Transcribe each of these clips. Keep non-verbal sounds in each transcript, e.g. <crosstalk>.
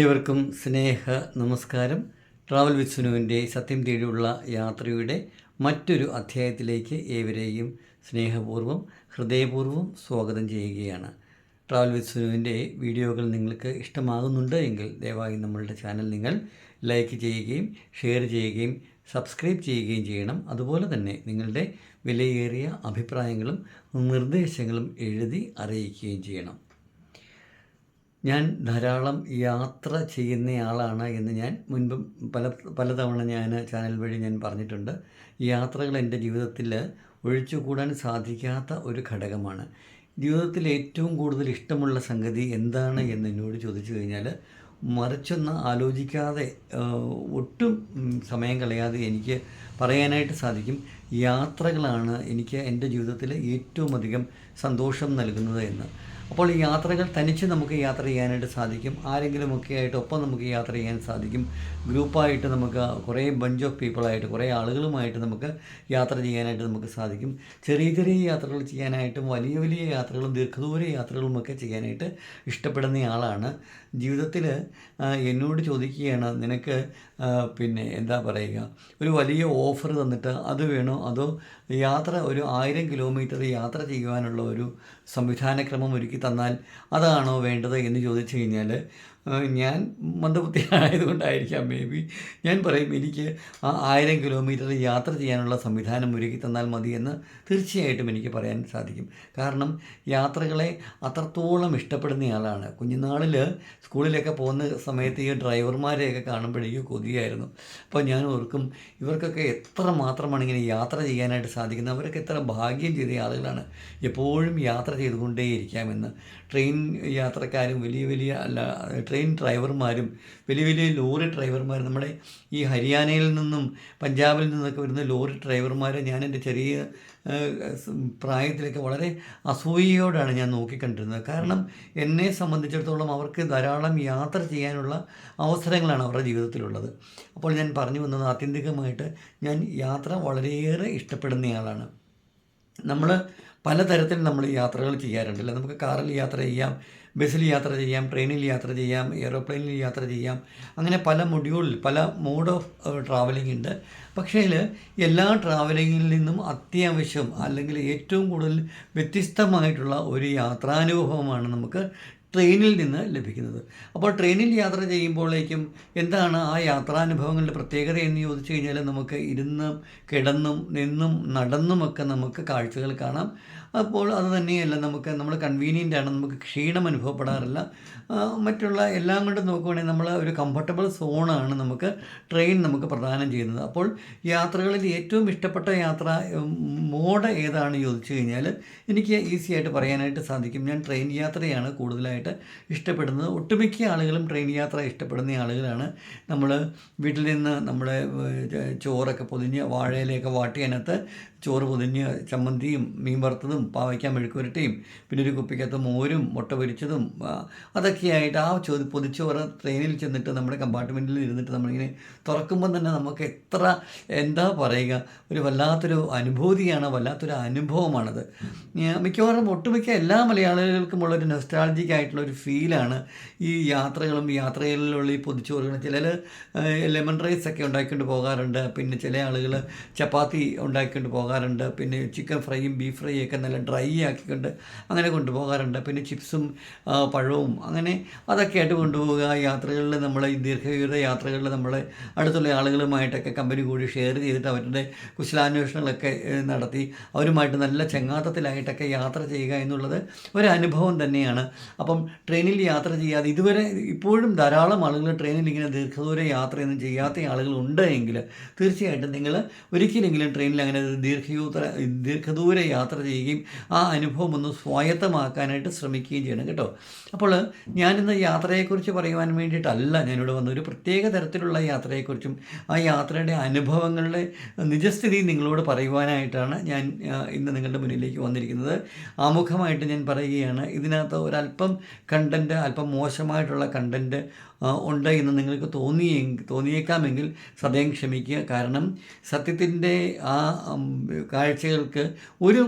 ഏവർക്കും സ്നേഹ നമസ്കാരം. Travel with സുനുവിന്റെ സത്യം തേടിയുള്ള യാത്രയുടെ മറ്റൊരു അധ്യായത്തിലേക്ക് ഏവരെയും സ്നേഹപൂർവം ഹൃദയപൂർവം സ്വാഗതം ചെയ്യുകയാണ്. ട്രാവൽ വിത്ത് സുനുവിന്റെ വീഡിയോകൾ നിങ്ങൾക്ക് ഇഷ്ടമാകുന്നുണ്ട് എങ്കിൽ ദയവായി നമ്മളുടെ ചാനൽ നിങ്ങൾ ലൈക്ക് ചെയ്യുകയും ഷെയർ ചെയ്യുകയും സബ്സ്ക്രൈബ് ചെയ്യുകയും ചെയ്യണം. അതുപോലെ തന്നെ നിങ്ങളുടെ വിലയേറിയ അഭിപ്രായങ്ങളും നിർദ്ദേശങ്ങളും എഴുതി അറിയിക്കുകയും ചെയ്യണം. ഞാൻ ധാരാളം യാത്ര ചെയ്യുന്നയാളാണ് എന്ന് ഞാൻ മുൻപ് പല പലതവണ ഞാൻ ചാനൽ വഴി ഞാൻ പറഞ്ഞിട്ടുണ്ട്. യാത്രകൾ എന്റെ ജീവിതത്തിൽ ഒഴിച്ചുകൂടാൻ സാധിക്കാത്ത ഒരു ഘടകമാണ്. ജീവിതത്തിൽ ഏറ്റവും കൂടുതൽ ഇഷ്ടമുള്ള സംഗതി എന്താണ് എന്ന് എന്നോട് ചോദിച്ചു കഴിഞ്ഞാൽ മറിച്ചൊന്ന് ആലോചിക്കാതെ ഒട്ടും സമയം കളയാതെ എനിക്ക് പറയാനായിട്ട് സാധിക്കും. യാത്രകളാണ് എനിക്ക് എന്റെ ജീവിതത്തിൽ ഏറ്റവും അധികം സന്തോഷം നൽകുന്നത് എന്ന്. അപ്പോൾ ഈ യാത്രകൾ തനിച്ച് നമുക്ക് യാത്ര ചെയ്യാനായിട്ട് സാധിക്കും. ആരെങ്കിലുമൊക്കെ ആയിട്ട് ഒപ്പം നമുക്ക് യാത്ര ചെയ്യാൻ സാധിക്കും. ഗ്രൂപ്പായിട്ട് നമുക്ക് കുറേ ബഞ്ച് ഓഫ് പീപ്പിളായിട്ട് കുറേ ആളുകളുമായിട്ട് നമുക്ക് യാത്ര ചെയ്യാനായിട്ട് നമുക്ക് സാധിക്കും. ചെറിയ ചെറിയ യാത്രകൾ ചെയ്യാനായിട്ടും വലിയ വലിയ യാത്രകളും ദീർഘദൂര യാത്രകളുമൊക്കെ ചെയ്യാനായിട്ട് ഇഷ്ടപ്പെടുന്ന ആളാണ്. ജീവിതത്തിൽ എന്നോട് ചോദിക്കുകയാണ് നിനക്ക് പിന്നെ എന്താ പറയുക? ഒരു വലിയ ഓഫർ തന്നിട്ട് അത് വേണോ? അതോ യാത്ര ഒരു ആയിരം കിലോമീറ്റർ യാത്ര ചെയ്യുവാനുള്ള ഒരു സംവിധാനക്രമം ഒരുക്കി തന്നാൽ അതാണോ വേണ്ടത്? എന്ന് ചോദിച്ചു കഴിഞ്ഞാൽ ആ, മന്ദബുദ്ധി ആയതുകൊണ്ടായിരിക്കാം മേ ബി ഞാൻ പറയും എനിക്ക് ആ ആയിരം കിലോമീറ്റർ യാത്ര ചെയ്യാനുള്ള സംവിധാനം ഒരുക്കി തന്നാൽ മതി എന്ന് തീർച്ചയായിട്ടും എനിക്ക് പറയാൻ സാധിക്കും. കാരണം യാത്രകളെ അത്രത്തോളം ഇഷ്ടപ്പെടുന്നയാളാണ് കുഞ്ഞുനാളിൽ സ്കൂളിലൊക്കെ പോകുന്ന സമയത്ത് ഈ ഡ്രൈവർമാരെയൊക്കെ കാണുമ്പോഴേക്കും കൊതിയായിരുന്നു. അപ്പോൾ ഞാൻ ഓർക്കും ഇവർക്കൊക്കെ എത്ര മാത്രമാണ് ഇങ്ങനെ യാത്ര ചെയ്യാനായിട്ട് സാധിക്കുന്നത്? അവരൊക്കെ എത്ര ഭാഗ്യം ചെയ്ത ആളുകളാണ്. എപ്പോഴും യാത്ര ചെയ്തുകൊണ്ടേയിരിക്കാമെന്ന് ട്രെയിൻ യാത്രക്കാരും വലിയ വലിയ അല്ല ട്രെയിൻ ഡ്രൈവർമാരും വലിയ വലിയ ലോറി ഡ്രൈവർമാരും നമ്മുടെ ഈ ഹരിയാനയിൽ നിന്നും പഞ്ചാബിൽ നിന്നൊക്കെ വരുന്ന ലോറി ഡ്രൈവർമാരെ ഞാൻ എന്റെ ചെറിയ പ്രായത്തിലൊക്കെ വളരെ അസൂയയോടാണ് ഞാൻ നോക്കിക്കണ്ടിരുന്നത്. കാരണം എന്നെ സംബന്ധിച്ചിടത്തോളം അവർക്ക് ധാരാളം യാത്ര ചെയ്യാനുള്ള അവസരങ്ങളാണ് അവരുടെ ജീവിതത്തിലുള്ളത്. അപ്പോൾ ഞാൻ പറഞ്ഞു വന്നത് ആത്യന്തികമായിട്ട് ഞാൻ യാത്ര വളരെയേറെ ഇഷ്ടപ്പെടുന്നയാളാണ്. നമ്മൾ പലതരത്തിൽ നമ്മൾ യാത്രകൾ ചെയ്യാറുണ്ടല്ലോ? നമുക്ക് കാറിൽ യാത്ര ചെയ്യാം ബസ്സിൽ യാത്ര ചെയ്യാം ട്രെയിനിൽ യാത്ര ചെയ്യാം എയ്റോപ്ലെയിനിൽ യാത്ര ചെയ്യാം. അങ്ങനെ പല മൊഡ്യൂളിൽ പല മോഡ് ഓഫ് ട്രാവലിംഗ് ഉണ്ട്. പക്ഷേ എല്ലാ ട്രാവലിങ്ങിൽ നിന്നും അത്യാവശ്യം അല്ലെങ്കിൽ ഏറ്റവും കൂടുതൽ വ്യത്യസ്തമായിട്ടുള്ള ഒരു യാത്രാനുഭവമാണ് നമുക്ക് ട്രെയിനിൽ നിന്ന് ലഭിക്കുന്നത്. അപ്പോൾ ട്രെയിനിൽ യാത്ര ചെയ്യുമ്പോഴേക്കും എന്താണ് ആ യാത്രാനുഭവങ്ങളുടെ പ്രത്യേകത എന്ന് ചോദിച്ചു കഴിഞ്ഞാൽ നമുക്ക് ഇരുന്നും കിടന്നും നിന്നും നടന്നുമൊക്കെ നമുക്ക് കാഴ്ചകൾ കാണാം. അപ്പോൾ അത് തന്നെയല്ല നമുക്ക് നമ്മൾ കൺവീനിയന്റ് ആണ് നമുക്ക് ക്ഷീണം അനുഭവപ്പെടാറില്ല. മറ്റുള്ള എല്ലാം കൊണ്ടും നോക്കുവാണെങ്കിൽ നമ്മൾ ഒരു കംഫർട്ടബിൾ സോണാണ് നമുക്ക് ട്രെയിൻ നമുക്ക് പ്രദാനം ചെയ്യുന്നത്. അപ്പോൾ യാത്രകളിൽ ഏറ്റവും ഇഷ്ടപ്പെട്ട യാത്ര മോഡ് ഏതാണ് ചോദിച്ചു കഴിഞ്ഞാൽ എനിക്ക് ഈസി ആയിട്ട് പറയാനായിട്ട് സാധിക്കും. ഞാൻ ട്രെയിൻ യാത്രയാണ് കൂടുതലായിട്ട് ഇഷ്ടപ്പെടുന്നത്. ഒട്ടുമിക്ക ആളുകളും ട്രെയിൻ യാത്ര ഇഷ്ടപ്പെടുന്ന ആളുകളാണ്. നമ്മൾ വീട്ടിൽ നിന്ന് നമ്മുടെ ചോറൊക്കെ പൊതിഞ്ഞ് വാഴയിലൊക്കെ വാട്ടിയതിനകത്ത് ചോറ് പൊതിഞ്ഞ് ചമ്മന്തിയും മീൻ വറുത്തതും പാവയ്ക്ക മെഴുക്കുരട്ടിയും പിന്നെ ഒരു കുപ്പിക്കകത്ത് മോരും മുട്ട പൊരിച്ചതും അതൊക്കെയായിട്ട് ആ ചോ പൊതിച്ചോറ് ട്രെയിനിൽ ചെന്നിട്ട് നമ്മുടെ കമ്പാർട്ട്മെന്റിൽ ഇരുന്നിട്ട് നമ്മളിങ്ങനെ തുറക്കുമ്പോൾ തന്നെ നമുക്ക് എത്ര എന്താ പറയുക ഒരു വല്ലാത്തൊരു അനുഭൂതിയാണ് വല്ലാത്തൊരു അനുഭവമാണത്. മിക്കവാറും ഒട്ടുമിക്ക എല്ലാ മലയാളികൾക്കും ഉള്ളൊരു നെസ്റ്റാളജിക് ആയിട്ടുള്ള ഒരു ഫീലാണ് ഈ യാത്രകളും യാത്രകളിലുള്ള ഈ പൊതിച്ചോറുകളും. ചിലർ ലെമൺ റൈസ് ഒക്കെ ഉണ്ടാക്കിക്കൊണ്ട് പോകാറുണ്ട് പിന്നെ ചില ആളുകൾ ചപ്പാത്തി ഉണ്ടാക്കിക്കൊണ്ട് പോകാറുണ്ട്. പിന്നെ ചിക്കൻ ഫ്രൈയും ബീഫ് ഫ്രൈയും ഒക്കെ നല്ല ഡ്രൈ ആക്കിക്കൊണ്ട് അങ്ങനെ കൊണ്ടുപോകാറുണ്ട്. പിന്നെ ചിപ്സും പഴവും അങ്ങനെ അതൊക്കെ ആയിട്ട് കൊണ്ടുപോവുക. യാത്രകളിൽ നമ്മൾ ദീർഘദൂര യാത്രകളിൽ നമ്മൾ അടുത്തുള്ള ആളുകളുമായിട്ടൊക്കെ കമ്പനി കൂടി ഷെയർ ചെയ്തിട്ട് അവരുടെ കുശലാന്വേഷണങ്ങളൊക്കെ നടത്തി അവരുമായിട്ട് നല്ല ചങ്ങാത്തത്തിലായിട്ടൊക്കെ യാത്ര ചെയ്യുക എന്നുള്ളത് ഒരു അനുഭവം തന്നെയാണ്. അപ്പം ട്രെയിനിൽ യാത്ര ചെയ്യാതെ ഇതുവരെ ഇപ്പോഴും ധാരാളം ആളുകൾ ട്രെയിനിൽ ഇങ്ങനെ ദീർഘദൂര യാത്രയൊന്നും ചെയ്യാത്ത ആളുകളുണ്ട് എങ്കിൽ തീർച്ചയായിട്ടും നിങ്ങൾ ഒരിക്കലെങ്കിലും ട്രെയിനിൽ അങ്ങനെ ഒരു ദീർഘദൂര ദീർഘദൂര യാത്ര ചെയ്യുകയും ആ അനുഭവം ഒന്ന് സ്വായത്തമാക്കാനായിട്ട് ശ്രമിക്കുകയും ചെയ്യണം കേട്ടോ. അപ്പോൾ ഞാനിന്ന് യാത്രയെക്കുറിച്ച് പറയുവാൻ വേണ്ടിയിട്ടല്ല. ഞാനിവിടെ വന്ന ഒരു പ്രത്യേക തരത്തിലുള്ള യാത്രയെക്കുറിച്ചും ആ യാത്രയുടെ അനുഭവങ്ങളുടെ നിജസ്ഥിതി നിങ്ങളോട് പറയുവാനായിട്ടാണ് ഞാൻ ഇന്ന് നിങ്ങളുടെ മുന്നിലേക്ക് വന്നിരിക്കുന്നത്. ആമുഖമായിട്ട് ഞാൻ പറയുകയാണ് ഇതിനകത്ത് ഒരല്പം കണ്ടന്റ് അല്പം മോശമായിട്ടുള്ള കണ്ടന്റ് ഉണ്ട് എന്ന് നിങ്ങൾക്ക് തോന്നിയെ തോന്നിയേക്കാമെങ്കിൽ സദയം ക്ഷമിക്കുക. കാരണം സത്യത്തിന്റെ ആ കാഴ്ചകൾക്ക് ഒരു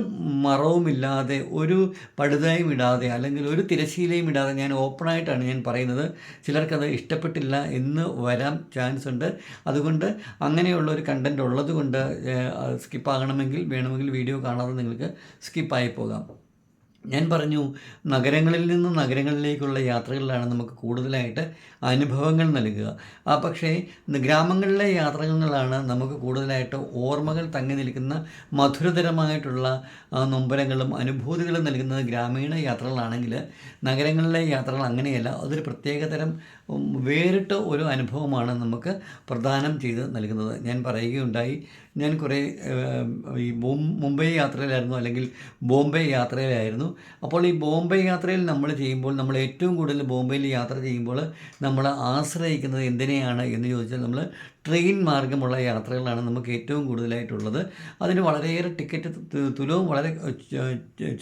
മറ മറവുമില്ലാതെ ഒരു പടുതയും ഇടാതെ അല്ലെങ്കിൽ ഒരു തിരശീലയും ഇടാതെ ഞാൻ ഓപ്പണായിട്ടാണ് ഞാൻ പറയുന്നത്. ചിലർക്കത് ഇഷ്ടപ്പെട്ടില്ല എന്ന് വരാൻ ചാൻസ് ഉണ്ട്. അതുകൊണ്ട് അങ്ങനെയുള്ള ഒരു കണ്ടന്റ് ഉള്ളതുകൊണ്ട് സ്കിപ്പ് സ്കിപ്പാകണമെങ്കിൽ വേണമെങ്കിൽ വീഡിയോ കാണാതെ നിങ്ങൾക്ക് സ്കിപ്പായി പോകാം. ഞാൻ പറഞ്ഞു നഗരങ്ങളിൽ നിന്ന് നഗരങ്ങളിലേക്കുള്ള യാത്രകളിലാണ് നമുക്ക് കൂടുതലായിട്ട് അനുഭവങ്ങൾ നൽകുക. ആ പക്ഷേ ഗ്രാമങ്ങളിലെ യാത്രകളിലാണ് നമുക്ക് കൂടുതലായിട്ട് ഓർമ്മകൾ തങ്ങി നിൽക്കുന്ന മധുരതരമായിട്ടുള്ള നൊമ്പരങ്ങളും അനുഭൂതികളും നൽകുന്നത് ഗ്രാമീണ യാത്രകളാണെങ്കിൽ നഗരങ്ങളിലെ യാത്രകൾ അങ്ങനെയല്ല. അതൊരു പ്രത്യേകതരം വേറിട്ട ഒരു അനുഭവമാണ് നമുക്ക് പ്രദാനം ചെയ്ത് നൽകുന്നത്. ഞാൻ പറയുകയുണ്ടായി ഞാൻ കുറേ ഈ മുംബൈ യാത്രയിലായിരുന്നു അല്ലെങ്കിൽ ബോംബെ യാത്രയിലായിരുന്നു. അപ്പോൾ ഈ ബോംബെ യാത്രയിൽ നമ്മൾ ചെയ്യുമ്പോൾ നമ്മൾ ഏറ്റവും കൂടുതൽ ബോംബെയിൽ യാത്ര ചെയ്യുമ്പോൾ നമ്മൾ ആശ്രയിക്കുന്നത് എന്തിനെയാണ് എന്ന് ചോദിച്ചാൽ നമ്മൾ ട്രെയിൻ മാർഗമുള്ള യാത്രകളാണ് നമുക്ക് ഏറ്റവും കൂടുതലായിട്ടുള്ളത്. അതിന് വളരെയേറെ ടിക്കറ്റ് തുലവും വളരെ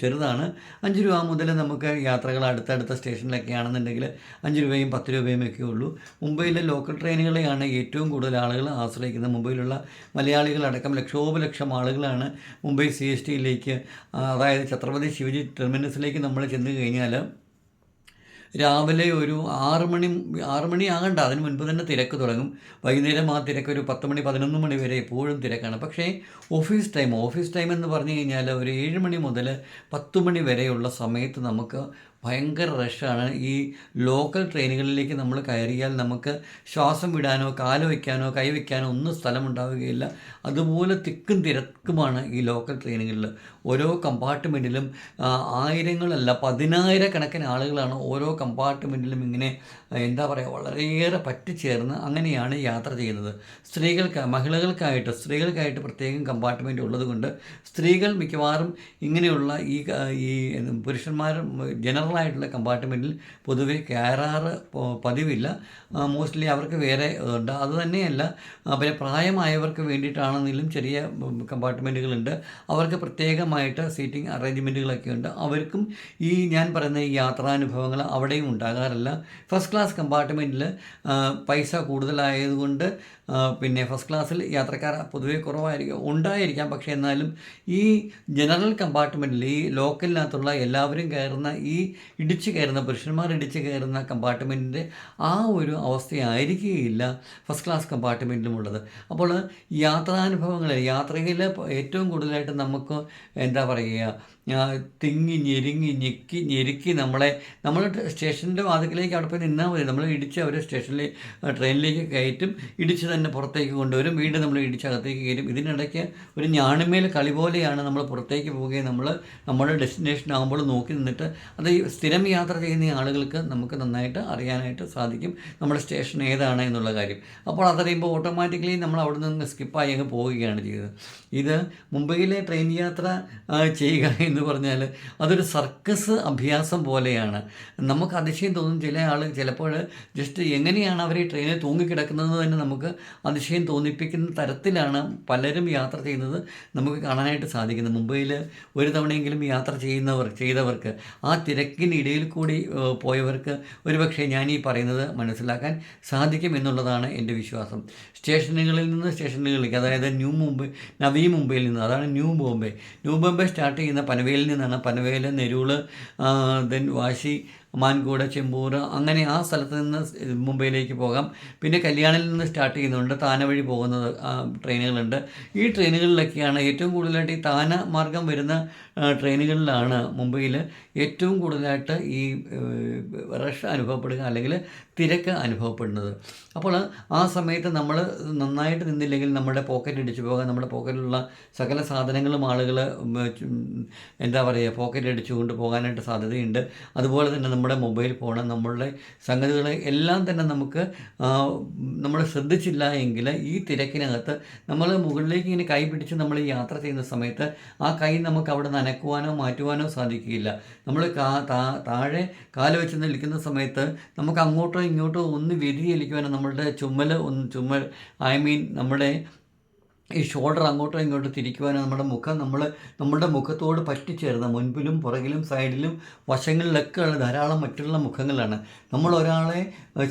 ചെറുതാണ്. അഞ്ച് രൂപ മുതൽ നമുക്ക് യാത്രകൾ അടുത്തടുത്ത സ്റ്റേഷനിലൊക്കെ ആണെന്നുണ്ടെങ്കിൽ അഞ്ച് രൂപയും പത്ത് രൂപയും ഒക്കെ ഉള്ളൂ. മുംബൈയിലെ ലോക്കൽ ട്രെയിനുകളെയാണ് ഏറ്റവും കൂടുതൽ ആളുകൾ ആശ്രയിക്കുന്നത്. മുംബൈയിലുള്ള മലയാളികളടക്കം ലക്ഷോപലക്ഷം ആളുകളാണ് മുംബൈ സി എസ് ടിയിലേക്ക് അതായത് ഛത്രപതി ശിവജി ടെർമിനസിലേക്ക് നമ്മൾ ചെന്ന് കഴിഞ്ഞാൽ രാവിലെ ഒരു ആറ് മണി ആറ് മണി ആകണ്ട. അതിന് മുൻപ് തന്നെ തിരക്ക് തുടങ്ങും. വൈകുന്നേരം ആ തിരക്ക് ഒരു പത്ത് മണി പതിനൊന്ന് മണി വരെ എപ്പോഴും തിരക്കാണ്. പക്ഷേ ഓഫീസ് ടൈം ഓഫീസ് ടൈം എന്ന് പറഞ്ഞു കഴിഞ്ഞാൽ ഒരു ഏഴ് മണി മുതൽ പത്ത് മണി വരെയുള്ള സമയത്ത് നമുക്ക് ഭയങ്കര റഷാണ് ഈ ലോക്കൽ ട്രെയിനുകളിലേക്ക് നമ്മൾ കയറിയാൽ നമുക്ക് ശ്വാസം വിടാനോ കാൽ വയ്ക്കാനോ കൈ വയ്ക്കാനോ ഒന്നും സ്ഥലമുണ്ടാവുകയില്ല. അതുപോലെ തിക്കും തിരക്കുമാണ് ഈ ലോക്കൽ ട്രെയിനുകളിൽ ഓരോ കമ്പാർട്ട്മെന്റിലും ആയിരങ്ങളല്ല പതിനായിരക്കണക്കിന് ആളുകളാണ് ഓരോ കമ്പാർട്ട്മെന്റിലും ഇങ്ങനെ എന്താ പറയുക വളരെയേറെ പറ്റിച്ചേർന്ന് അങ്ങനെയാണ് യാത്ര ചെയ്യുന്നത്. സ്ത്രീകൾക്ക് മഹിളകൾക്കായിട്ട് സ്ത്രീകൾക്കായിട്ട് പ്രത്യേകം കമ്പാർട്ട്മെന്റ് ഉള്ളതുകൊണ്ട് സ്ത്രീകൾ മിക്കവാറും ഇങ്ങനെയുള്ള ഈ ഈ പുരുഷന്മാർ ജനറൽ ജനറലായിട്ടുള്ള കമ്പാർട്ട്മെന്റിൽ പൊതുവേ കയറാറ് പതിവില്ല. മോസ്റ്റ്ലി അവർക്ക് വേറെ ഉണ്ട്. അത് തന്നെയല്ല പിന്നെ പ്രായമായവർക്ക് വേണ്ടിയിട്ടാണെങ്കിലും ചെറിയ കമ്പാർട്ട്മെന്റുകളുണ്ട് അവർക്ക് പ്രത്യേകമായിട്ട് സീറ്റിംഗ് അറേഞ്ച്മെന്റുകളൊക്കെ ഉണ്ട്. അവർക്കും ഈ ഞാൻ പറയുന്ന ഈ യാത്രാനുഭവങ്ങൾ അവിടെയും ഉണ്ടാകാറില്ല. ഫസ്റ്റ് ക്ലാസ് കമ്പാർട്ട്മെന്റിൽ പൈസ കൂടുതലായതുകൊണ്ട് പിന്നെ ഫസ്റ്റ് ക്ലാസ്സിൽ യാത്രക്കാർ പൊതുവേ കുറവായിരിക്കും ഉണ്ടായിരിക്കാം. പക്ഷേ എന്നാലും ഈ ജനറൽ കമ്പാർട്ട്മെന്റിൽ ഈ ലോക്കലിനകത്തുള്ള എല്ലാവരും കയറുന്ന ഈ ഇടിച്ചു കയറുന്ന പുരുഷന്മാർ ഇടിച്ചു കയറുന്ന കമ്പാർട്ട്മെന്റിന്റെ ആ ഒരു അവസ്ഥയായിരിക്കുകയില്ല ഫസ്റ്റ് ക്ലാസ് കമ്പാർട്ട്മെന്റിലുമുള്ളത് അപ്പോൾ യാത്രാനുഭവങ്ങൾ യാത്രയിൽ ഏറ്റവും കൂടുതലായിട്ട് നമുക്ക് എന്താ പറയുക തിങ്ങി ഞെരുങ്ങി ഞെക്കി ഞെരുക്കി നമ്മളെ നമ്മൾ സ്റ്റേഷന്റെ വാതിക്കലേക്ക് അവിടെ പോയി നിന്നാൽ മതി. നമ്മൾ ഇടിച്ച് അവരെ സ്റ്റേഷനിൽ ട്രെയിനിലേക്ക് കയറ്റും. ഇടിച്ച് തന്നെ പുറത്തേക്ക് കൊണ്ടുവരും. വീണ്ടും നമ്മൾ ഇടിച്ച് അകത്തേക്ക് കയറ്റും. ഇതിനിടയ്ക്ക് ഒരു ഞാണിമേൽ കളി പോലെയാണ് നമ്മൾ പുറത്തേക്ക് പോവുകയും നമ്മൾ നമ്മുടെ ഡെസ്റ്റിനേഷൻ ആകുമ്പോൾ നോക്കി നിന്നിട്ട് അത് സ്ഥിരം യാത്ര ചെയ്യുന്ന ആളുകൾക്ക് നമുക്ക് നന്നായിട്ട് അറിയാനായിട്ട് സാധിക്കും. നമ്മുടെ സ്റ്റേഷൻ ഏതാണ് എന്നുള്ള കാര്യം. അപ്പോൾ അതറിയുമ്പോൾ ഓട്ടോമാറ്റിക്കലി നമ്മൾ അവിടെ നിന്ന് സ്കിപ്പായി അങ്ങ് പോവുകയാണ് ചെയ്തത്. ഇത് മുംബൈയിലെ ട്രെയിൻ യാത്ര ചെയ്യുക എന്ന് പറഞ്ഞാൽ അതൊരു സർക്കസ് അഭ്യാസം പോലെയാണ്. നമുക്ക് അതിശയം തോന്നും ചില ആൾ ചിലപ്പോൾ ജസ്റ്റ് എങ്ങനെയാണ് അവർ ഈ ട്രെയിനിൽ തൂങ്ങിക്കിടക്കുന്നത് തന്നെ നമുക്ക് അതിശയം തോന്നിപ്പിക്കുന്ന തരത്തിലാണ് പലരും യാത്ര ചെയ്യുന്നത് നമുക്ക് കാണാനായിട്ട് സാധിക്കുന്നത്. മുംബൈയിൽ ഒരു തവണയെങ്കിലും യാത്ര ചെയ്യുന്നവർ ചെയ്തവർക്ക് ആ തിരക്കിനിടയിൽ കൂടി പോയവർക്ക് ഒരുപക്ഷെ ഞാൻ ഈ പറയുന്നത് മനസ്സിലാക്കാൻ സാധിക്കും എന്നുള്ളതാണ് എന്റെ വിശ്വാസം. സ്റ്റേഷനുകളിൽ നിന്ന് സ്റ്റേഷനുകളിലേക്ക് അതായത് ന്യൂ മുംബൈ നവീ മുംബൈയിൽ നിന്ന് അതാണ് new Bombay. New Bombay start ചെയ്യുന്ന പനവേലിൽ നിന്നാണ്. പനവേൽ നെരൂൾ ദെൻ വാശി മാൻകൂട ചെമ്പൂർ അങ്ങനെ ആ സ്ഥലത്ത് നിന്ന് മുംബൈയിലേക്ക് പോകാം. പിന്നെ കല്യാണിൽ നിന്ന് സ്റ്റാർട്ട് ചെയ്യുന്നുണ്ട്. താന വഴി പോകുന്നത് ട്രെയിനുകളുണ്ട്. ഈ ട്രെയിനുകളിലൊക്കെയാണ് ഏറ്റവും കൂടുതലായിട്ട് ഈ താന മാർഗം വരുന്ന ട്രെയിനുകളിലാണ് മുംബൈയിൽ ഏറ്റവും കൂടുതലായിട്ട് ഈ റഷ് അനുഭവപ്പെടുക അല്ലെങ്കിൽ തിരക്ക് അനുഭവപ്പെടുന്നത്. അപ്പോൾ ആ സമയത്ത് നമ്മൾ നന്നായിട്ട് നിന്നില്ലെങ്കിൽ നമ്മുടെ പോക്കറ്റ് അടിച്ചു പോകാൻ നമ്മുടെ പോക്കറ്റിലുള്ള സകല സാധനങ്ങളും ആളുകൾ എന്താ പറയുക പോക്കറ്റ് അടിച്ചുകൊണ്ട് പോകാനായിട്ട് സാധ്യതയുണ്ട്. അതുപോലെ തന്നെ നമ്മുടെ മൊബൈൽ ഫോൺ നമ്മളുടെ സംഗതികൾ എല്ലാം തന്നെ നമുക്ക് നമ്മൾ ശ്രദ്ധിച്ചില്ല എങ്കിൽ ഈ തിരക്കിനകത്ത് നമ്മൾ മുകളിലേക്ക് ഇങ്ങനെ കൈ പിടിച്ച് നമ്മൾ യാത്ര ചെയ്യുന്ന സമയത്ത് ആ കൈ നമുക്ക് അവിടെ നനക്കുവാനോ മാറ്റുവാനോ സാധിക്കുകയില്ല. നമ്മൾ താഴെ കാൽ വെച്ച് നിൽക്കുന്ന സമയത്ത് നമുക്ക് അങ്ങോട്ടോ ഇങ്ങോട്ടോ ഒന്ന് വ്യതിചലിക്കുവാനോ നമ്മളുടെ ചുമൽ ഒന്ന് ചുമൽ ഐ മീൻ നമ്മുടെ ഈ ഷോൾഡർ അങ്ങോട്ടോ ഇങ്ങോട്ടോ തിരിക്കുവാനോ നമ്മുടെ മുഖം നമ്മൾ നമ്മുടെ മുഖത്തോട് പറ്റിച്ചേർന്ന മുൻപിലും പുറകിലും സൈഡിലും വശങ്ങളിലൊക്കെ ഉള്ള ധാരാളം മറ്റുള്ള മുഖങ്ങളാണ്. നമ്മൾ ഒരാളെ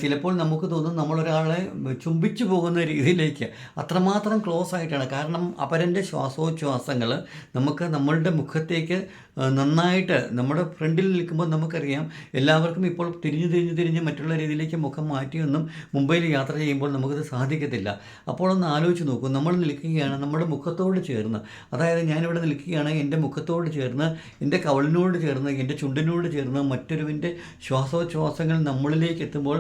ചിലപ്പോൾ നമുക്ക് തോന്നും നമ്മളൊരാളെ ചുംബിച്ചു പോകുന്ന രീതിയിലേക്ക് അത്രമാത്രം ക്ലോസ് ആയിട്ടാണ്. കാരണം അപരന്റെ ശ്വാസോച്ഛ്വാസങ്ങൾ നമുക്ക് നമ്മളുടെ മുഖത്തേക്ക് നന്നായിട്ട് നമ്മുടെ ഫ്രണ്ടിൽ നിൽക്കുമ്പോൾ നമുക്കറിയാം എല്ലാവർക്കും ഇപ്പോൾ തിരിഞ്ഞു തിരിഞ്ഞു തിരിഞ്ഞ് മറ്റുള്ള രീതിയിലേക്ക് മുഖം മാറ്റിയൊന്നും മുംബൈയിൽ യാത്ര ചെയ്യുമ്പോൾ നമുക്കത് സാധിക്കത്തില്ല. അപ്പോൾ ഒന്ന് ആലോചിച്ച് നോക്കൂ. നമ്മൾ നിൽക്കുകയാണ് നമ്മുടെ മുഖത്തോട് ചേർന്ന് അതായത് ഞാനിവിടെ നിൽക്കുകയാണ് എന്റെ മുഖത്തോട് ചേർന്ന് എന്റെ കവളിനോട് ചേർന്ന് എന്റെ ചുണ്ടിനോട് ചേർന്ന് മറ്റൊരുവിന്റെ ശ്വാസോച്ഛ്വാസങ്ങൾ നമ്മളിലേക്ക് എത്തുമ്പോൾ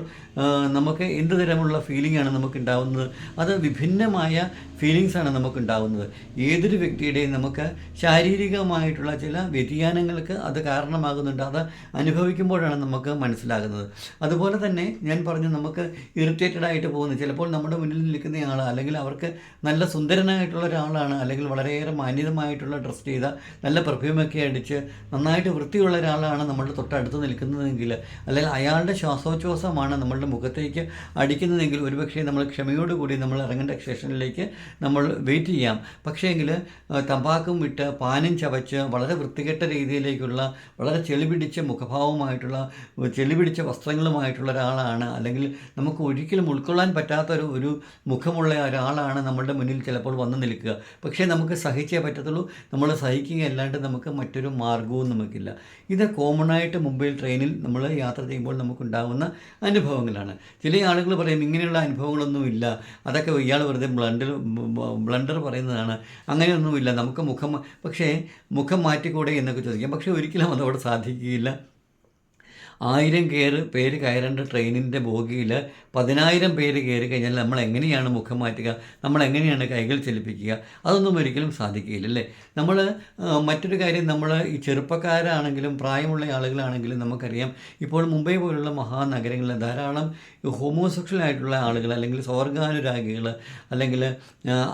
നമുക്ക് എന്ത് തരമുള്ള ഫീലിംഗ് ആണ് നമുക്ക് ഉണ്ടാവുന്നത് അത് വിഭിന്നമായ ഫീലിങ്സാണ് ആണ് നമുക്ക് ഉണ്ടാവുന്നത് ഏതൊരു വ്യക്തിയുടെയും നമുക്ക് ശാരീരികമായിട്ടുള്ള ചില വ്യതിയാനങ്ങൾക്ക് അത് കാരണമാകുന്നുണ്ട്. അത് അനുഭവിക്കുമ്പോഴാണ് നമുക്ക് മനസ്സിലാകുന്നത്. അതുപോലെ തന്നെ ഞാൻ പറഞ്ഞു നമുക്ക് ഇറിറ്റേറ്റഡ് ആയിട്ട് പോകുന്നത് ചിലപ്പോൾ നമ്മുടെ മുന്നിൽ നിൽക്കുന്ന ആൾ അല്ലെങ്കിൽ അവർക്ക് നല്ല സുന്ദരനായിട്ടുള്ള ഒരാളാണ് അല്ലെങ്കിൽ വളരെയേറെ മാന്യതമായിട്ടുള്ള ഡ്രസ്സ് ചെയ്ത നല്ല പെർഫ്യൂമൊക്കെ അടിച്ച് നന്നായിട്ട് വൃത്തിയുള്ള ഒരാളാണ് നമ്മളുടെ തൊട്ടടുത്ത് നിൽക്കുന്നതെങ്കിൽ അല്ലെങ്കിൽ അയാളുടെ ശ്വാസോച്ഛ്വാസമാണ് നമ്മളുടെ മുഖത്തേക്ക് അടിക്കുന്നതെങ്കിൽ ഒരുപക്ഷെ നമ്മൾ ക്ഷമയോടുകൂടി നമ്മൾ ഇറങ്ങേണ്ട സ്റ്റേഷനിലേക്ക് നമ്മൾ വെയിറ്റ് ചെയ്യാം. പക്ഷേങ്കിൽ തമ്പാക്കും വിട്ട് പാനും ചവച്ച് വളരെ വൃത്തികെട്ട രീതിയിലേക്കുള്ള വളരെ ചെളിപിടിച്ച മുഖഭാവമായിട്ടുള്ള ചെളിപിടിച്ച വസ്ത്രങ്ങളുമായിട്ടുള്ള ഒരാളാണ്. അല്ലെങ്കിൽ നമുക്ക് ഒരിക്കലും ഉൾക്കൊള്ളാൻ പറ്റാത്ത ഒരു ഒരു മുഖമുള്ള ഒരാളാണ് നമ്മളുടെ മുന്നിൽ ചിലപ്പോൾ വന്നു നിൽക്കുക. പക്ഷേ നമുക്ക് സഹിച്ചേ പറ്റത്തുള്ളൂ. നമ്മൾ സഹിക്കുകയല്ലാണ്ട് നമുക്ക് മറ്റൊരു മാർഗവും നമുക്കില്ല. ഇത് കോമൺ ആയിട്ട് ട്രെയിനിൽ നമ്മൾ യാത്ര ചെയ്യുമ്പോൾ നമുക്കുണ്ടാകുന്ന അനുഭവങ്ങളാണ്. ചില ആളുകൾ പറയും ഇങ്ങനെയുള്ള അനുഭവങ്ങളൊന്നുമില്ല അതൊക്കെ ഇയാൾ വെറുതെ ബ്ലണ്ടർ ബ്ലണ്ടർ പറയുന്നതാണ്. അങ്ങനെയൊന്നുമില്ല. നമുക്ക് മുഖം പക്ഷേ മുഖം മാറ്റിക്കൂടെ എന്നൊക്കെ ചോദിക്കാം. പക്ഷേ ഒരിക്കലും അതവിടെ സാധിക്കുകയില്ല. ആയിരം കയറ് പേര് കയറേണ്ട ട്രെയിനിന്റെ ബോഗിയിൽ പതിനായിരം പേര് കയറി കഴിഞ്ഞാൽ നമ്മൾ എങ്ങനെയാണ് മുഖം മാറ്റുക? നമ്മൾ എങ്ങനെയാണ് കൈകൾ ചലിപ്പിക്കുക? അതൊന്നും ഒരിക്കലും സാധിക്കുകയില്ല അല്ലേ? നമ്മൾ മറ്റൊരു കാര്യം നമ്മൾ ഈ ചെറുപ്പക്കാരാണെങ്കിലും പ്രായമുള്ള ആളുകളാണെങ്കിലും നമുക്കറിയാം. ഇപ്പോൾ മുംബൈ പോലുള്ള മഹാനഗരങ്ങളിൽ ധാരാളം ഹോമോസെക്ഷൽ ആയിട്ടുള്ള ആളുകൾ അല്ലെങ്കിൽ സ്വർഗാനുരാഗികൾ അല്ലെങ്കിൽ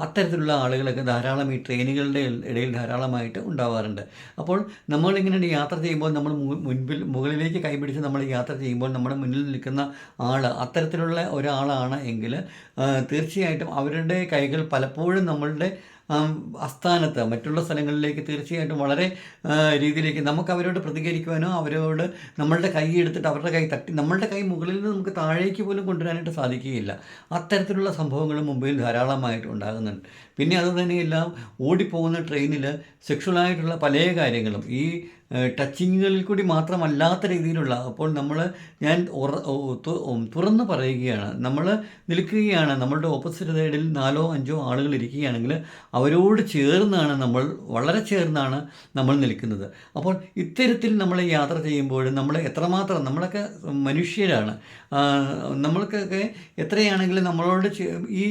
അത്തരത്തിലുള്ള ആളുകളൊക്കെ ധാരാളം ഈ ട്രെയിനുകളുടെ ഇടയിൽ ധാരാളമായിട്ട് ഉണ്ടാവാറുണ്ട്. അപ്പോൾ നമ്മളിങ്ങനെ യാത്ര ചെയ്യുമ്പോൾ നമ്മൾ മുൻപിൽ മുകളിലേക്ക് കൈപിടിച്ച് നമ്മൾ യാത്ര ചെയ്യുമ്പോൾ നമ്മുടെ മുന്നിൽ നിൽക്കുന്ന ആൾ അത്തരത്തിലുള്ള ഒരാളാണ് എങ്കിൽ തീർച്ചയായിട്ടും അവരുടെ കൈകൾ പലപ്പോഴും നമ്മളുടെ അസ്ഥാനത്ത് മറ്റുള്ള സ്ഥലങ്ങളിലേക്ക് തീർച്ചയായിട്ടും വളരെ രീതിയിലേക്ക് നമുക്ക് അവരോട് പ്രതികരിക്കുവാനോ അവരോട് നമ്മളുടെ കൈ എടുത്തിട്ട് അവരുടെ കൈ തട്ടി നമ്മളുടെ കൈ മുകളിൽ നിന്ന് നമുക്ക് താഴേക്ക് പോലും കൊണ്ടുവരാനായിട്ട് സാധിക്കുകയില്ല. അത്തരത്തിലുള്ള സംഭവങ്ങൾ മുംബൈയിൽ ധാരാളമായിട്ട് ഉണ്ടാകുന്നുണ്ട്. പിന്നെ അത് തന്നെയല്ല ഓടിപ്പോകുന്ന ട്രെയിനിൽ സെക്ഷുവലായിട്ടുള്ള പല കാര്യങ്ങളും ഈ ടച്ചിങ്ങുകളിൽ കൂടി മാത്രമല്ലാത്ത രീതിയിലുള്ള അപ്പോൾ നമ്മൾ ഞാൻ തുറന്ന് പറയുകയാണ്. നമ്മൾ നിൽക്കുകയാണ്. നമ്മളുടെ ഓപ്പോസിറ്റ് സൈഡിൽ നാലോ അഞ്ചോ ആളുകൾ ഇരിക്കുകയാണെങ്കിൽ അവരോട് ചേർന്നാണ് നമ്മൾ വളരെ ചേർന്നാണ് നമ്മൾ നിൽക്കുന്നത്. അപ്പോൾ ഇത്തരത്തിൽ നമ്മൾ യാത്ര ചെയ്യുമ്പോൾ നമ്മൾ എത്രമാത്രം നമ്മളൊക്കെ മനുഷ്യരാണ്. നമ്മൾക്കൊക്കെ എത്രയാണെങ്കിലും നമ്മളോട് ഈ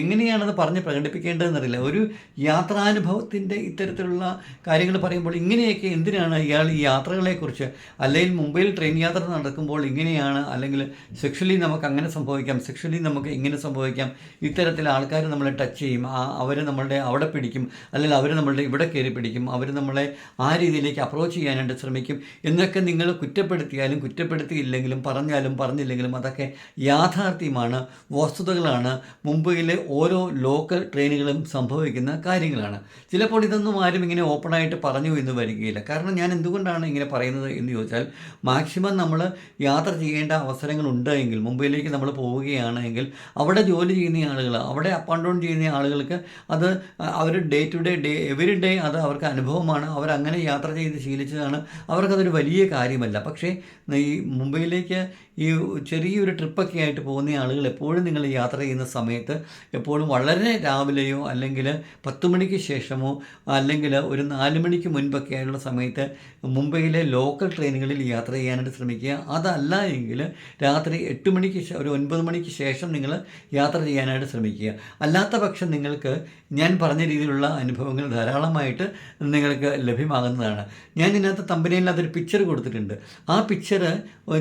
എങ്ങനെയാണത് പറഞ്ഞ് പ്രകടിപ്പിക്കേണ്ടതെന്നറിയില്ല. ഒരു യാത്രാനുഭവത്തിന്റെ ഇത്തരത്തിലുള്ള കാര്യങ്ങൾ പറയുമ്പോൾ ഇങ്ങനെയൊക്കെ എന്തിനാണ് ഇയാൾ ഈ യാത്രകളെക്കുറിച്ച് അല്ലെങ്കിൽ മുംബൈയിൽ ട്രെയിൻ യാത്ര നടക്കുമ്പോൾ ഇങ്ങനെയാണ് അല്ലെങ്കിൽ സെക്ഷലി നമുക്ക് അങ്ങനെ സംഭവിക്കാം സെക്ഷലി നമുക്ക് ഇങ്ങനെ സംഭവിക്കാം ഇത്തരത്തിൽ ആൾക്കാർ നമ്മളെ ടച്ച് ചെയ്യും അവർ നമ്മളുടെ അവിടെ പിടിക്കും അല്ലെങ്കിൽ അവർ നമ്മളുടെ ഇവിടെ കയറി പിടിക്കും അവർ നമ്മളെ ആ രീതിയിലേക്ക് അപ്രോച്ച് ചെയ്യാനായിട്ട് ശ്രമിക്കും എന്നൊക്കെ നിങ്ങൾ കുറ്റപ്പെടുത്തിയാലും കുറ്റപ്പെടുത്തിയില്ലെങ്കിലും പറഞ്ഞാലും പറഞ്ഞില്ലെങ്കിലും അതൊക്കെ യാഥാർത്ഥ്യമാണ് വസ്തുതകളാണ്. മുംബൈയിലെ ഓരോ ലോക്കൽ ട്രെയിനുകളും സംഭവിക്കുന്ന കാര്യങ്ങളാണ്. ചിലപ്പോൾ ഇതൊന്നും ആരും ഇങ്ങനെ ഓപ്പണായിട്ട് പറഞ്ഞു എന്ന് വരികയില്ല. കാരണം ഞാൻ എന്തുകൊണ്ടാണ് ഇങ്ങനെ പറയുന്നത് എന്ന് ചോദിച്ചാൽ മാക്സിമം നമ്മൾ യാത്ര ചെയ്യേണ്ട അവസരങ്ങളുണ്ട് എങ്കിൽ മുംബൈയിലേക്ക് നമ്മൾ പോവുകയാണ് എങ്കിൽ അവിടെ ജോലി ചെയ്യുന്ന ആളുകൾ അവിടെ അപ്പ് ആൻഡ് ഡൗൺ ചെയ്യുന്ന ആളുകൾക്ക് അത് അവർ day to day day every day അത് അവർക്ക് അനുഭവമാണ്. അവരങ്ങനെ യാത്ര ചെയ്ത് ശീലിച്ചതാണ്. അവർക്കതൊരു വലിയ കാര്യമല്ല. പക്ഷേ ഈ മുംബൈയിലേക്ക് ഈ ചെറിയൊരു ട്രിപ്പൊക്കെ ആയിട്ട് പോകുന്ന ആളുകൾ എപ്പോഴും നിങ്ങൾ യാത്ര ചെയ്യുന്ന സമയത്ത് എപ്പോഴും വളരെ രാവിലെയോ അല്ലെങ്കിൽ പത്ത് മണിക്ക് ശേഷമോ അല്ലെങ്കിൽ ഒരു നാല് മണിക്ക് മുൻപൊക്കെ ആയുള്ള സമയത്ത് മുംബൈയിലെ ലോക്കൽ ട്രെയിനുകളിൽ യാത്ര ചെയ്യാനായിട്ട് ശ്രമിക്കുക. അതല്ല എങ്കിൽ രാത്രി എട്ട് മണിക്ക് ഒരു ഒൻപത് മണിക്ക് ശേഷം നിങ്ങൾ യാത്ര ചെയ്യാനായിട്ട് ശ്രമിക്കുക. അല്ലാത്ത പക്ഷം നിങ്ങൾക്ക് ഞാൻ പറഞ്ഞ രീതിയിലുള്ള അനുഭവങ്ങൾ ധാരാളമായിട്ട് നിങ്ങൾക്ക് ലഭ്യമാകുന്നതാണ്. ഞാൻ ഇതിനകത്ത് തമ്പനിയിൽ അതൊരു പിക്ചർ കൊടുത്തിട്ടുണ്ട്. ആ പിക്ചർ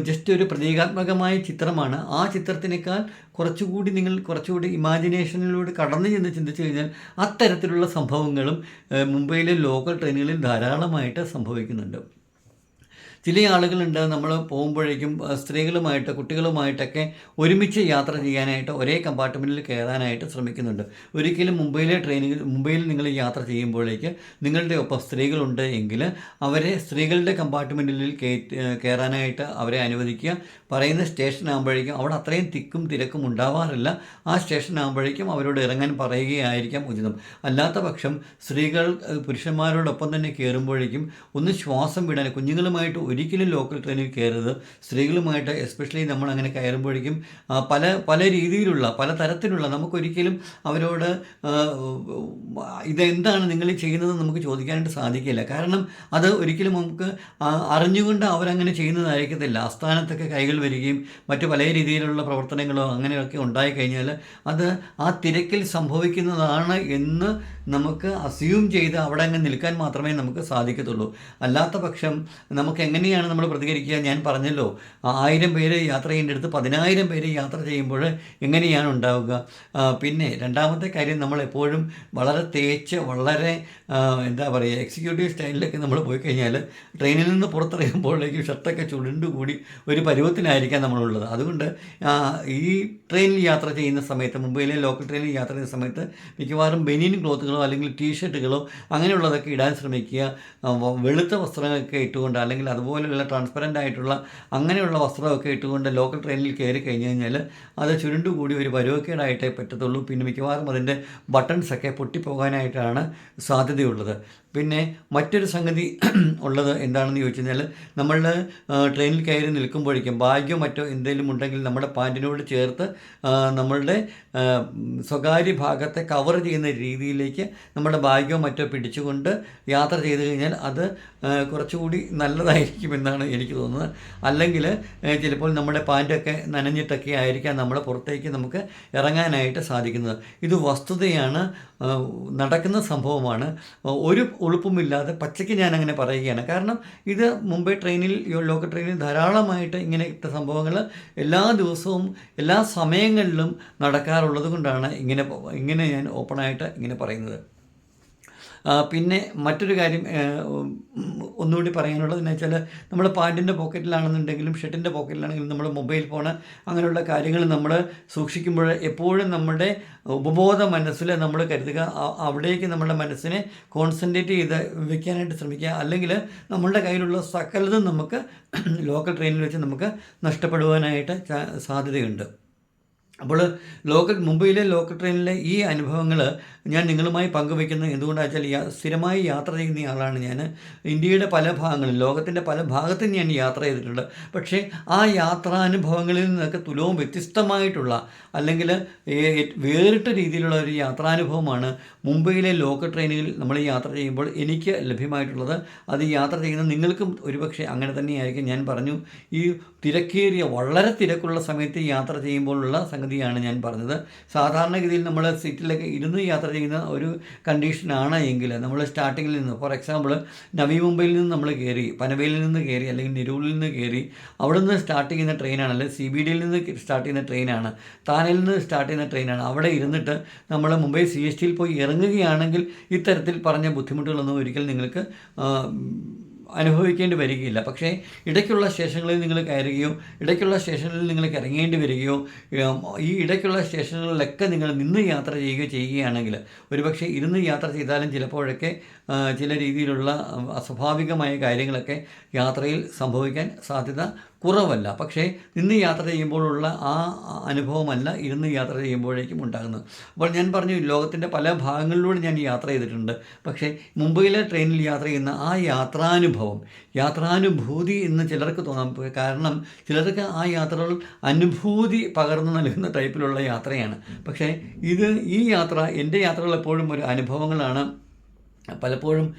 ജസ്റ്റ് ഒരു പ്രതീകാത്മകമായ ചിത്രമാണ്. ആ ചിത്രത്തിനേക്കാൾ കുറച്ചുകൂടി നിങ്ങൾ കുറച്ചുകൂടി ഇമാജിനേഷനിലൂടെ കടന്നു ചെന്ന് ചിന്തിച്ചു കഴിഞ്ഞാൽ അത്തരത്തിലുള്ള സംഭവങ്ങളും മുംബൈയിലെ ലോക്കൽ ട്രെയിനുകളിൽ ധാരാളമായിട്ട് സംഭവിക്കുന്നുണ്ട്. ചില ആളുകളുണ്ട് നമ്മൾ പോകുമ്പോഴേക്കും സ്ത്രീകളുമായിട്ട് കുട്ടികളുമായിട്ടൊക്കെ ഒരുമിച്ച് യാത്ര ചെയ്യാനായിട്ട് ഒരേ കമ്പാർട്ട്മെന്റിൽ കയറാനായിട്ട് ശ്രമിക്കുന്നുണ്ട്. ഒരിക്കലും മുംബൈയിലെ ട്രെയിനിൽ മുംബൈയിൽ നിങ്ങൾ യാത്ര ചെയ്യുമ്പോഴേക്ക് നിങ്ങളുടെ ഒപ്പം സ്ത്രീകളുണ്ട് എങ്കിൽ അവരെ സ്ത്രീകളുടെ കമ്പാർട്ട്മെന്റിൽ കയറാനായിട്ട് അവരെ അനുവദിക്കുക. പറയുന്ന സ്റ്റേഷൻ ആകുമ്പോഴേക്കും അവിടെ അത്രയും തിക്കും തിരക്കും ഉണ്ടാവാറില്ല. ആ സ്റ്റേഷൻ ആകുമ്പോഴേക്കും അവരോട് ഇറങ്ങാൻ പറയുകയായിരിക്കാം ഉചിതം. അല്ലാത്ത പക്ഷം സ്ത്രീകൾ പുരുഷന്മാരോടൊപ്പം തന്നെ കയറുമ്പോഴേക്കും ഒന്ന് ശ്വാസം വിടാൻ കുഞ്ഞുങ്ങളുമായിട്ട് ഒരിക്കലും ലോക്കൽ ട്രെയിനിൽ കയറരുത്. സ്ത്രീകളുമായിട്ട് എസ്പെഷ്യലി നമ്മൾ അങ്ങനെ കയറുമ്പോഴേക്കും പല പല രീതിയിലുള്ള പല തരത്തിലുള്ള നമുക്കൊരിക്കലും അവരോട് ഇതെന്താണ് നിങ്ങൾ ചെയ്യുന്നത് നമുക്ക് ചോദിക്കാനായിട്ട് സാധിക്കില്ല. കാരണം അത് ഒരിക്കലും നമുക്ക് അറിഞ്ഞുകൊണ്ട് അവരങ്ങനെ ചെയ്യുന്നതായിരിക്കത്തില്ല. ആസ്ഥാനത്തൊക്കെ കൈകൾ വരികയും മറ്റു പല രീതിയിലുള്ള പ്രവർത്തനങ്ങളോ അങ്ങനെയൊക്കെ ഉണ്ടായിക്കഴിഞ്ഞാൽ അത് ആ തിരക്കിൽ സംഭവിക്കുന്നതാണ് എന്ന് നമുക്ക് അസ്യൂം ചെയ്ത് അവിടെ അങ്ങ് നിൽക്കാൻ മാത്രമേ നമുക്ക് സാധിക്കത്തുള്ളൂ. അല്ലാത്ത പക്ഷം നമുക്ക് എങ്ങനെയാണ് നമ്മൾ പ്രതികരിക്കുക? ഞാൻ പറഞ്ഞല്ലോ ആയിരം പേര് യാത്ര ചെയ്യേണ്ടടുത്ത് പതിനായിരം പേര് യാത്ര ചെയ്യുമ്പോൾ എങ്ങനെയാണ് ഉണ്ടാവുക? പിന്നെ രണ്ടാമത്തെ കാര്യം നമ്മൾ എപ്പോഴും വളരെ തേച്ച് വളരെ എന്താ പറയുക എക്സിക്യൂട്ടീവ് സ്റ്റൈലിലൊക്കെ നമ്മൾ പോയി കഴിഞ്ഞാൽ ട്രെയിനിൽ നിന്ന് പുറത്തിറങ്ങുമ്പോഴേക്കും ഷർട്ടൊക്കെ ചുരുണ്ടുകൂടി ഒരു പരുവത്തിലായിരിക്കാം നമ്മളുള്ളത്. അതുകൊണ്ട് ഈ ട്രെയിനിൽ യാത്ര ചെയ്യുന്ന സമയത്ത് മുംബൈയിലെ ലോക്കൽ ട്രെയിനിൽ യാത്ര ചെയ്യുന്ന സമയത്ത് മിക്കവാറും ബനിയൻ ക്ലോത്തുകളോ അല്ലെങ്കിൽ ടീഷർട്ടുകളോ അങ്ങനെയുള്ളതൊക്കെ ഇടാൻ ശ്രമിക്കുക. വെളുത്ത വസ്ത്രങ്ങളൊക്കെ ഇട്ടുകൊണ്ട് അല്ലെങ്കിൽ അതുപോലെയുള്ള ട്രാൻസ്പെറന്റ് ആയിട്ടുള്ള അങ്ങനെയുള്ള വസ്ത്രമൊക്കെ ഇട്ടുകൊണ്ട് ലോക്കൽ ട്രെയിനിൽ കയറി കഴിഞ്ഞ് കഴിഞ്ഞാൽ അത് ചുരുണ്ടുകൂടി ഒരു പരുവക്കേടായിട്ടേ പറ്റത്തുള്ളൂ. പിന്നെ മിക്കവാറും അതിന്റെ ബട്ടൺസൊക്കെ പൊട്ടിപ്പോകാനായിട്ടാണ് സാധ്യതയുള്ളത്. പിന്നെ മറ്റൊരു സംഗതി <clears throat> ഉള്ളത് എന്താണെന്ന് ചോദിച്ചു കഴിഞ്ഞാൽ നമ്മൾ ട്രെയിനിൽ കയറി നിൽക്കുമ്പോഴേക്കും ബാഗോ മറ്റോ എന്തെങ്കിലും ഉണ്ടെങ്കിൽ നമ്മുടെ പാന്റിനോട് ചേർത്ത് നമ്മളുടെ സ്വകാര്യ ഭാഗത്തെ കവർ ചെയ്യുന്ന രീതിയിലേക്ക് നമ്മുടെ ബാഗോ മറ്റോ പിടിച്ചുകൊണ്ട് യാത്ര ചെയ്ത് കഴിഞ്ഞാൽ അത് കുറച്ചുകൂടി കുറച്ചുകൂടി നല്ലതായിരിക്കുമെന്നാണ് എനിക്ക് തോന്നുന്നത്. അല്ലെങ്കിൽ ചിലപ്പോൾ നമ്മുടെ പാന്റൊക്കെ നനഞ്ഞിട്ടൊക്കെ ആയിരിക്കാം നമ്മൾ പുറത്തേക്ക് നമുക്ക് ഇറങ്ങാനായിട്ട് സാധിക്കുന്നത്. ഇത് വസ്തുതയാണ് നടക്കുന്ന സംഭവമാണ്. ഒരു ഉളുപ്പുമില്ലാതെ പച്ചയ്ക്ക് ഞാൻ അങ്ങനെ പറയുകയാണ്. കാരണം ഇത് മുംബൈ ട്രെയിനിൽ ലോക ട്രെയിനിൽ ധാരാളമായിട്ട് ഇങ്ങനെ ഇങ്ങനത്തെ സംഭവങ്ങൾ എല്ലാ ദിവസവും എല്ലാ സമയങ്ങളിലും നടക്കാറുള്ളത് കൊണ്ടാണ് ഇങ്ങനെ ഇങ്ങനെ ഞാൻ ഓപ്പണായിട്ട് ഇങ്ങനെ പറയുന്നത്. പിന്നെ മറ്റൊരു കാര്യം ഒന്നുകൂടി പറയാനുള്ളത് എന്ന് വെച്ചാൽ നമ്മൾ പാന്റിന്റെ പോക്കറ്റിലാണെന്നുണ്ടെങ്കിലും ഷർട്ടിന്റെ പോക്കറ്റിലാണെങ്കിലും നമ്മൾ മൊബൈൽ ഫോൺ അങ്ങനെയുള്ള കാര്യങ്ങൾ നമ്മൾ സൂക്ഷിക്കുമ്പോൾ എപ്പോഴും നമ്മുടെ ഉപബോധ മനസ്സിൽ നമ്മൾ കരുതുക അവിടേക്ക് നമ്മുടെ മനസ്സിനെ കോൺസെൻട്രേറ്റ് ചെയ്ത് വെക്കാനായിട്ട് ശ്രമിക്കുക. അല്ലെങ്കിൽ നമ്മളുടെ കയ്യിലുള്ള സകലതും നമുക്ക് <clears throat> ലോക്കൽ ട്രെയിനിൽ വെച്ച് നമുക്ക് നഷ്ടപ്പെടുവാനായിട്ട് സാധ്യതയുണ്ട്. അപ്പോൾ ലോക്കൽ മുംബൈയിലെ ലോക്കൽ ട്രെയിനിലെ ഈ അനുഭവങ്ങൾ ഞാൻ നിങ്ങളുമായി പങ്കുവയ്ക്കുന്നത് എന്തുകൊണ്ടാണെന്ന് വെച്ചാൽ സ്ഥിരമായി യാത്ര ചെയ്യുന്ന ആളാണ് ഞാൻ. ഇന്ത്യയുടെ പല ഭാഗങ്ങളിൽ ലോകത്തിന്റെ പല ഭാഗത്തും ഞാൻ യാത്ര ചെയ്തിട്ടുണ്ട്. പക്ഷേ ആ യാത്രാനുഭവങ്ങളിൽ നിന്നൊക്കെ തുലവും വ്യത്യസ്തമായിട്ടുള്ള അല്ലെങ്കിൽ വേറിട്ട രീതിയിലുള്ള ഒരു യാത്രാനുഭവമാണ് മുംബൈയിലെ ലോക്കൽ ട്രെയിനുകളിൽ നമ്മൾ യാത്ര ചെയ്യുമ്പോൾ എനിക്ക് ലഭ്യമായിട്ടുള്ളത്. അത് യാത്ര ചെയ്യുന്ന നിങ്ങൾക്കും ഒരുപക്ഷെ അങ്ങനെ തന്നെയായിരിക്കും. ഞാൻ പറഞ്ഞു ഈ തിരക്കേറിയ വളരെ തിരക്കുള്ള സമയത്ത് യാത്ര ചെയ്യുമ്പോഴുള്ള സംഗതിയാണ് ഞാൻ പറഞ്ഞത്. സാധാരണഗതിയിൽ നമ്മൾ സീറ്റിലൊക്കെ ഇരുന്ന് യാത്ര ചെയ്യുന്ന ഒരു കണ്ടീഷനാണ് എങ്കിൽ നമ്മൾ സ്റ്റാർട്ടിങ്ങിൽ നിന്ന് ഫോർ എക്സാമ്പിൾ നവി മുംബൈയിൽ നിന്ന് നമ്മൾ കയറി പനവേലിൽ നിന്ന് കയറി അല്ലെങ്കിൽ നിരൂലിൽ നിന്ന് കയറി അവിടെ നിന്ന് സ്റ്റാർട്ട് ചെയ്യുന്ന ട്രെയിനാണ് അല്ലെങ്കിൽ സി ബി ഡിയിൽ നിന്ന് സ്റ്റാർട്ട് ചെയ്യുന്ന ട്രെയിനാണ് താനയിൽ നിന്ന് സ്റ്റാർട്ട് ചെയ്യുന്ന ട്രെയിനാണ് അവിടെ ഇരുന്നിട്ട് നമ്മൾ മുംബൈ സി എസ് ടിയിൽ പോയി ഇറങ്ങുകയാണെങ്കിൽ ഇത്തരത്തിൽ പറഞ്ഞ ബുദ്ധിമുട്ടുകളൊന്നും ഒരിക്കലും നിങ്ങൾക്ക് അനുഭവിക്കേണ്ടി വരികയില്ല. പക്ഷേ ഇടയ്ക്കുള്ള സ്റ്റേഷനുകളിൽ നിങ്ങൾ കയറുകയോ ഇടയ്ക്കുള്ള സ്റ്റേഷനുകളിൽ നിങ്ങൾ ഇറങ്ങേണ്ടി വരികയോ ഈ ഇടയ്ക്കുള്ള സ്റ്റേഷനുകളിലൊക്കെ നിങ്ങൾ നിന്ന് യാത്ര ചെയ്യുകയോ ചെയ്യുകയാണെങ്കിൽ ഒരുപക്ഷെ ഇരുന്ന് യാത്ര ചെയ്താലും ചിലപ്പോഴൊക്കെ ചില രീതിയിലുള്ള അസ്വാഭാവികമായ കാര്യങ്ങളൊക്കെ യാത്രയിൽ സംഭവിക്കാൻ സാധ്യത കുറവല്ല. പക്ഷേ നിന്ന് യാത്ര ചെയ്യുമ്പോഴുള്ള ആ അനുഭവമല്ല ഇരുന്ന് യാത്ര ചെയ്യുമ്പോഴേക്കും ഉണ്ടാകുന്നത്. അപ്പോൾ ഞാൻ പറഞ്ഞു ലോകത്തിന്റെ പല ഭാഗങ്ങളിലൂടെ ഞാൻ യാത്ര ചെയ്തിട്ടുണ്ട്. പക്ഷേ മുംബൈയിലെ ട്രെയിനിൽ യാത്ര ചെയ്യുന്ന ആ യാത്രാനുഭവം യാത്രാനുഭൂതി എന്ന് ചിലർക്ക് തോന്നാം. കാരണം ചിലർക്ക് ആ യാത്രകൾ അനുഭൂതി പകർന്നു നൽകുന്ന ടൈപ്പിലുള്ള യാത്രയാണ്. പക്ഷേ ഇത് ഈ യാത്ര എന്റെ യാത്രകൾ എപ്പോഴും ഒരു അനുഭവങ്ങളാണ്. പലപ്പോഴും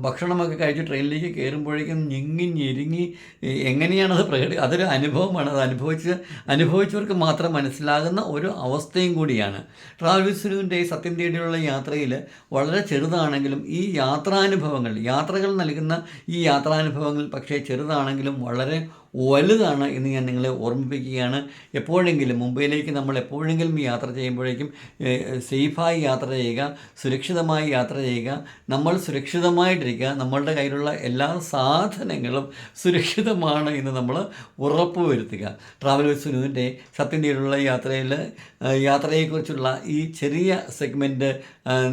ഭക്ഷണമൊക്കെ കഴിച്ച് ട്രെയിനിലേക്ക് കയറുമ്പോഴേക്കും ഞെങ്ങി ഞെരുങ്ങി എങ്ങനെയാണത് പ്രകടി അതൊരു അനുഭവമാണ്. അത് അനുഭവിച്ച് അനുഭവിച്ചവർക്ക് മാത്രം മനസ്സിലാകുന്ന ഒരു അവസ്ഥയും കൂടിയാണ്. ട്രാവൽസിനുവിന്റെ സത്യം തേടിയുള്ള യാത്രയിൽ വളരെ ചെറുതാണെങ്കിലും ഈ യാത്രാനുഭവങ്ങൾ യാത്രകൾ നൽകുന്ന ഈ യാത്രാനുഭവങ്ങൾ പക്ഷേ ചെറുതാണെങ്കിലും വളരെ വലുതാണ് എന്ന് ഞാൻ നിങ്ങളെ ഓർമ്മിപ്പിക്കുകയാണ്. എപ്പോഴെങ്കിലും മുംബൈയിലേക്ക് നമ്മൾ എപ്പോഴെങ്കിലും യാത്ര ചെയ്യുമ്പോഴേക്കും സേഫായി യാത്ര ചെയ്യുക സുരക്ഷിതമായി യാത്ര ചെയ്യുക നമ്മൾ സുരക്ഷിതമായിട്ടിരിക്കുക നമ്മളുടെ കയ്യിലുള്ള എല്ലാ സാധനങ്ങളും സുരക്ഷിതമാണ് എന്ന് നമ്മൾ ഉറപ്പ് വരുത്തുക. ട്രാവൽ സുനുവിന്റെ സത്യന്റെയിലുള്ള യാത്രയിൽ യാത്രയെക്കുറിച്ചുള്ള ഈ ചെറിയ സെഗ്മെന്റ്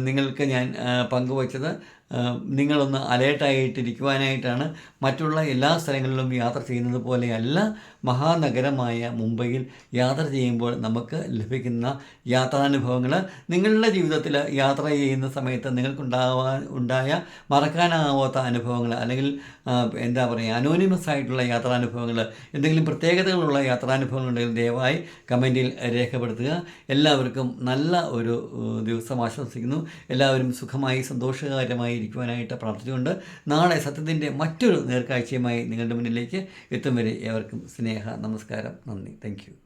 നിങ്ങൾക്ക് ഞാൻ പങ്കുവച്ചത് നിങ്ങളൊന്ന് അലേർട്ടായിട്ടിരിക്കുവാനായിട്ടാണ് മറ്റുള്ള എല്ലാ സ്ഥലങ്ങളിലും യാത്ര ചെയ്യുന്നത് പോലെയല്ല മഹാനഗരമായ മുംബൈയിൽ യാത്ര ചെയ്യുമ്പോൾ നമുക്ക് ലഭിക്കുന്ന യാത്രാനുഭവങ്ങൾ. നിങ്ങളുടെ ജീവിതത്തിൽ യാത്ര ചെയ്യുന്ന സമയത്ത് നിങ്ങൾക്കുണ്ടാവാൻ ഉണ്ടായ മറക്കാനാവാത്ത അനുഭവങ്ങൾ അല്ലെങ്കിൽ എന്താ പറയുക അനോണിമസ് ആയിട്ടുള്ള യാത്രാനുഭവങ്ങൾ എന്തെങ്കിലും പ്രത്യേകതകളുള്ള യാത്രാനുഭവങ്ങൾ ഉണ്ടെങ്കിൽ ദയവായി കമന്റിൽ രേഖപ്പെടുത്തുക. എല്ലാവർക്കും നല്ല ഒരു ദിവസം ആശംസിക്കുന്നു. എല്ലാവരും സുഖമായി സന്തോഷകരമായി ഇരിക്കുവാനായിട്ട് പ്രാർത്ഥിച്ചുകൊണ്ട് നാളെ സത്യത്തിന്റെ മറ്റൊരു നേർക്കാഴ്ചയുമായി നിങ്ങളുടെ മുന്നിലേക്ക് എത്തും വരെ ഏവർക്കും സ്നേഹ നമസ്കാരം നന്ദി. താങ്ക്